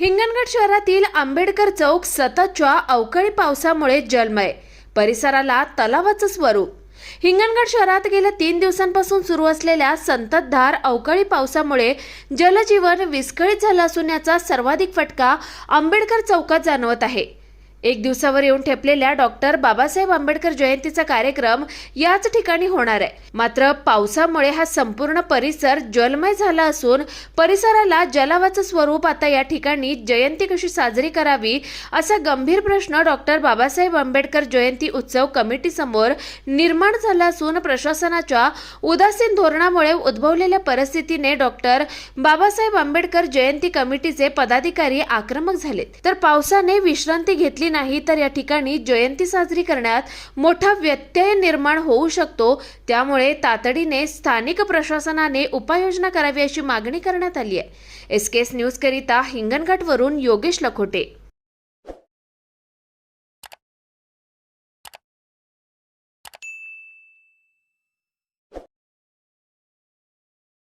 हिंगणघाट शहरातील आंबेडकर चौक सततच्या अवकाळी पावसामुळे जलमय. परिसराला तलावाचं स्वरूप. हिंगणघाट शहरात गेल्या तीन दिवसांपासून सुरू असलेल्या संततधार अवकाळी पावसामुळे जलजीवन विस्कळीत झालं असून याचा सर्वाधिक फटका आंबेडकर चौकात जाणवत आहे. एक दिवसावर येऊन ठेपलेल्या डॉक्टर बाबासाहेब आंबेडकर जयंतीचा कार्यक्रम याच ठिकाणी होणार आहे. मात्र पावसामुळे हा संपूर्ण परिसर जलमय झाला असून परिसराला जलावाचं स्वरूप आता या ठिकाणी जयंती कशी साजरी करावी असा गंभीर प्रश्न डॉक्टर बाबासाहेब आंबेडकर जयंती उत्सव कमिटी समोर निर्माण झाला असून प्रशासनाच्या उदासीन धोरणामुळे उद्भवलेल्या परिस्थितीने डॉक्टर बाबासाहेब आंबेडकर जयंती कमिटीचे पदाधिकारी आक्रमक झालेत. तर पावसाने विश्रांती घेतली नाही तर या ठिकाणी जयंती साजरी करण्यात मोठा व्यत्यय निर्माण होऊ शकतो. त्यामुळे तातडीने स्थानिक प्रशासनाने उपाययोजना करावी अशी मागणी करण्यात आली आहे. एस केस न्यूज करिता हिंगणघाटवरून योगेश लखोटे.